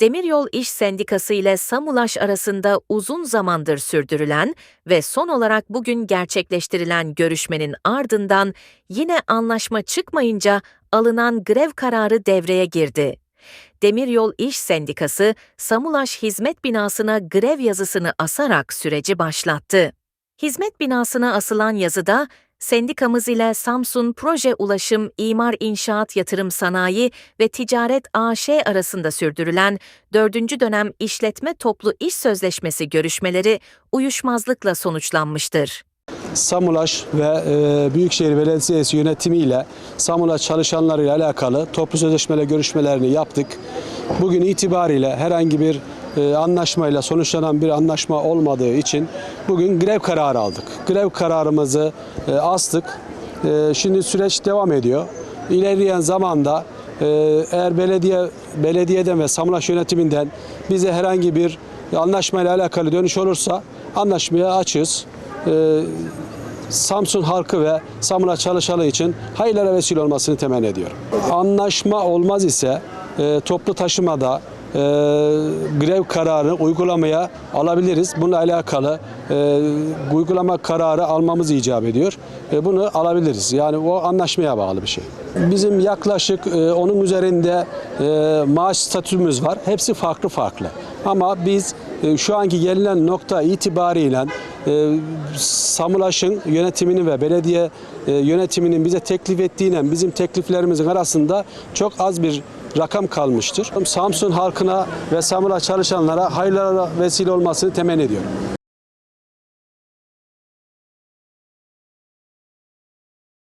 Demiryol İş Sendikası ile Samulaş arasında uzun zamandır sürdürülen ve son olarak bugün gerçekleştirilen görüşmenin ardından yine anlaşma çıkmayınca alınan grev kararı devreye girdi. Demiryol İş Sendikası, Samulaş Hizmet Binası'na grev yazısını asarak süreci başlattı. Hizmet binasına asılan yazıda, sendikamız ile Samsun Proje Ulaşım İmar İnşaat Yatırım Sanayi ve Ticaret AŞ arasında sürdürülen 4. dönem işletme toplu iş sözleşmesi görüşmeleri uyuşmazlıkla sonuçlanmıştır. Samulaş ve e, Büyükşehir Belediyesi yönetimiyle Samulaş çalışanlarıyla alakalı toplu sözleşmeyle görüşmelerini yaptık. Bugün itibariyle herhangi bir e, anlaşmayla sonuçlanan bir anlaşma olmadığı için bugün grev kararı aldık. Grev kararımızı e, astık. E, şimdi süreç devam ediyor. İlerleyen zamanda e, eğer belediye belediyeden ve Samulaş yönetiminden bize herhangi bir anlaşmayla alakalı dönüş olursa anlaşmaya açığız. E, Samsun halkı ve Samura çalışanı için hayırlara vesile olmasını temenni ediyorum. Anlaşma olmaz ise e, toplu taşımada e, grev kararını uygulamaya alabiliriz. Bununla alakalı e, uygulama kararı almamız icap ediyor. E, bunu alabiliriz. Yani o anlaşmaya bağlı bir şey. Bizim yaklaşık e, onun üzerinde e, maaş statümüz var. Hepsi farklı farklı. Ama biz e, şu anki gelinen nokta itibariyle Samulaş'ın yönetiminin ve belediye e, yönetiminin bize teklif ettiğiyle bizim tekliflerimizin arasında çok az bir rakam kalmıştır. Samsun halkına ve Samura çalışanlara hayırlara vesile olmasını temenni ediyorum.